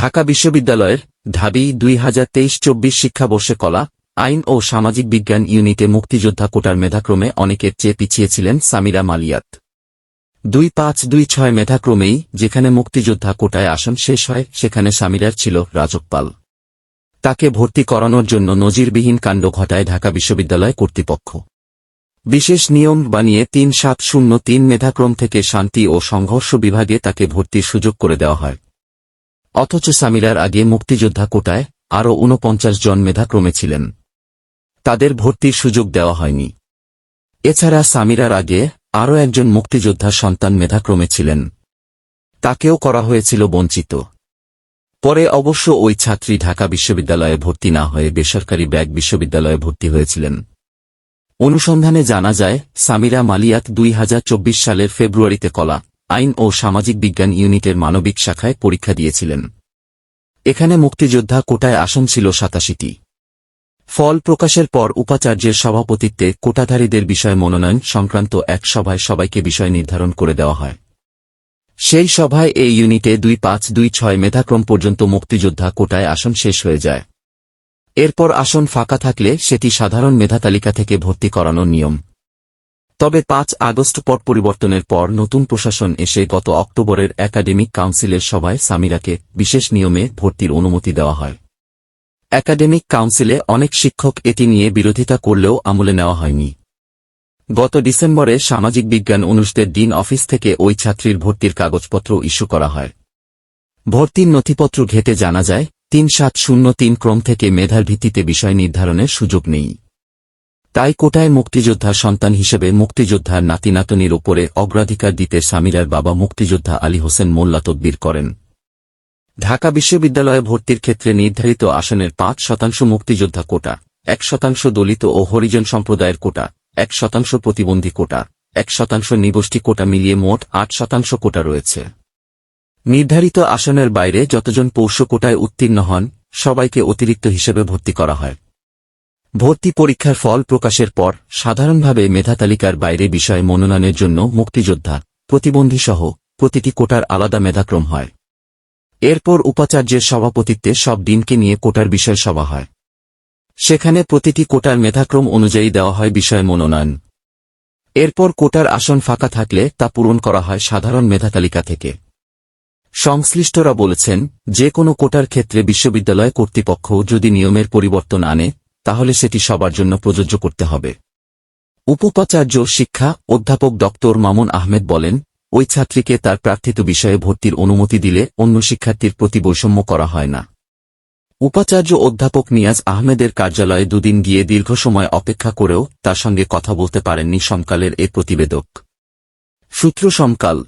ঢাকা বিশ্ববিদ্যালয়ের ঢাবি দুই হাজার তেইশ চব্বিশ শিক্ষাবর্ষে কলা, আইন ও সামাজিক বিজ্ঞান ইউনিটে মুক্তিযোদ্ধা কোটার মেধাক্রমে অনেকের চেয়ে পিছিয়েছিলেন সামিরা মালিয়াত। দুই পাঁচ দুই ছয় মেধাক্রমেই যেখানে মুক্তিযোদ্ধা কোটায় আসন শেষ হয়, সেখানে সামিরার ছিল রাজকপাল। তাকে ভর্তি করানোর জন্য নজিরবিহীন কাণ্ড ঘটায় ঢাকা বিশ্ববিদ্যালয় কর্তৃপক্ষ। বিশেষ নিয়ম বানিয়ে তিন সাত শূন্য তিন মেধাক্রম থেকে শান্তি ও সংঘর্ষ বিভাগে তাকে ভর্তির সুযোগ করে দেওয়া হয়। অথচ সামিরার আগে মুক্তিযোদ্ধা কোটায় আরও ঊনপঞ্চাশ জন মেধাক্রমে ছিলেন। তাদের ভর্তির সুযোগ দেওয়া হয়নি। এছাড়া সামিরার আগে আরও একজন মুক্তিযোদ্ধা সন্তান মেধাক্রমে ছিলেন। তাকেও করা হয়েছিল বঞ্চিত। পরে অবশ্য ওই ছাত্রী ঢাকা বিশ্ববিদ্যালয়ে ভর্তি না হয়ে বেসরকারি ব্যাগ বিশ্ববিদ্যালয়ে ভর্তি হয়েছিলেন। অনুসন্ধানে জানা যায়, সামিরা মালিয়াত দুই হাজার চব্বিশ সালের ফেব্রুয়ারিতে কলা আইন ও সামাজিক বিজ্ঞান ইউনিটের মানবিক শাখায় পরীক্ষা দিয়েছিলেন। এখানে মুক্তিযোদ্ধা কোটায় আসন ছিল সাতাশিটি। ফল প্রকাশের পর উপাচার্যের সভাপতিত্বে কোটাধারীদের বিষয় মনোনয়ন সংক্রান্ত এক সভায় সবাইকে বিষয় নির্ধারণ করে দেওয়া হয়। সেই সভায় এই ইউনিটে দুই পাঁচ দুই ছয় মেধাক্রম পর্যন্ত মুক্তিযোদ্ধা কোটায় আসন শেষ হয়ে যায়। এরপর আসন ফাঁকা থাকলে সেটি সাধারণ মেধা তালিকা থেকে ভর্তি করানোর নিয়ম। তবে পাঁচ আগস্ট পট পরিবর্তনের পর নতুন প্রশাসন এসে গত অক্টোবরের একাডেমিক কাউন্সিলের সভায় সামিরাকে বিশেষ নিয়মে ভর্তির অনুমতি দেওয়া হয়। একাডেমিক কাউন্সিলে অনেক শিক্ষক এটি নিয়ে বিরোধিতা করলেও আমলে নেওয়া হয়নি। গত ডিসেম্বরে সামাজিক বিজ্ঞান অনুষদের ডিন অফিস থেকে ওই ছাত্রীর ভর্তির কাগজপত্র ইস্যু করা হয়। ভর্তির নথিপত্র ঘেটে জানা যায়, তিন সাত শূন্য তিন ক্রম থেকে মেধার ভিত্তিতে বিষয় নির্ধারণের সুযোগ নেই। তাই কোটায় মুক্তিযোদ্ধা সন্তান হিসেবে মুক্তিযোদ্ধার নাতিনাতনির ওপরে অগ্রাধিকার দিতে সামিরার বাবা মুক্তিযোদ্ধা আলী হোসেন মোল্লা তদবির করেন। ঢাকা বিশ্ববিদ্যালয়ে ভর্তির ক্ষেত্রে নির্ধারিত আসনের পাঁচ শতাংশ মুক্তিযোদ্ধা কোটা, এক শতাংশ দলিত ও হরিজন সম্প্রদায়ের কোটা, এক শতাংশ প্রতিবন্ধী কোটা, এক শতাংশ নিগোষ্ঠী কোটা মিলিয়ে মোট আট শতাংশ কোটা রয়েছে। নির্ধারিত আসনের বাইরে যতজন পৌষ কোটায় উত্তীর্ণ হন, সবাইকে অতিরিক্ত হিসেবে ভর্তি করা হয়। ভর্তি পরীক্ষার ফল প্রকাশের পর সাধারণভাবে মেধা তালিকার বাইরে বিষয়ে মনোনয়নের জন্য মুক্তিযোদ্ধা, প্রতিবন্ধীসহ প্রতিটি কোটার আলাদা মেধাক্রম হয়। এরপর উপাচার্যের সভাপতিত্বে সব দিনকে নিয়ে কোটার বিষয় সভা হয়। সেখানে প্রতিটি কোটার মেধাক্রম অনুযায়ী দেওয়া হয় বিষয় মনোনয়ন। এরপর কোটার আসন ফাঁকা থাকলে তা পূরণ করা হয় সাধারণ মেধা তালিকা থেকে। সংশ্লিষ্টরা বলেছেন, যে কোনো কোটার ক্ষেত্রে বিশ্ববিদ্যালয় কর্তৃপক্ষ যদি নিয়মের পরিবর্তন আনে তাহলে সেটি সবার জন্য প্রযোজ্য করতে হবে। উপাচার্য শিক্ষা অধ্যাপক ড মামুন আহমেদ বলেন, ওই ছাত্রীকে তার প্রার্থিত বিষয়ে ভর্তির অনুমতি দিলে অন্য শিক্ষার্থীর প্রতি বৈষম্য করা হয় না। উপাচার্য অধ্যাপক নিয়াজ আহমেদের কার্যালয়ে দুদিন গিয়ে দীর্ঘ সময় অপেক্ষা করেও তার সঙ্গে কথা বলতে পারেননি সমকালের এ প্রতিবেদক। সূত্র সমকাল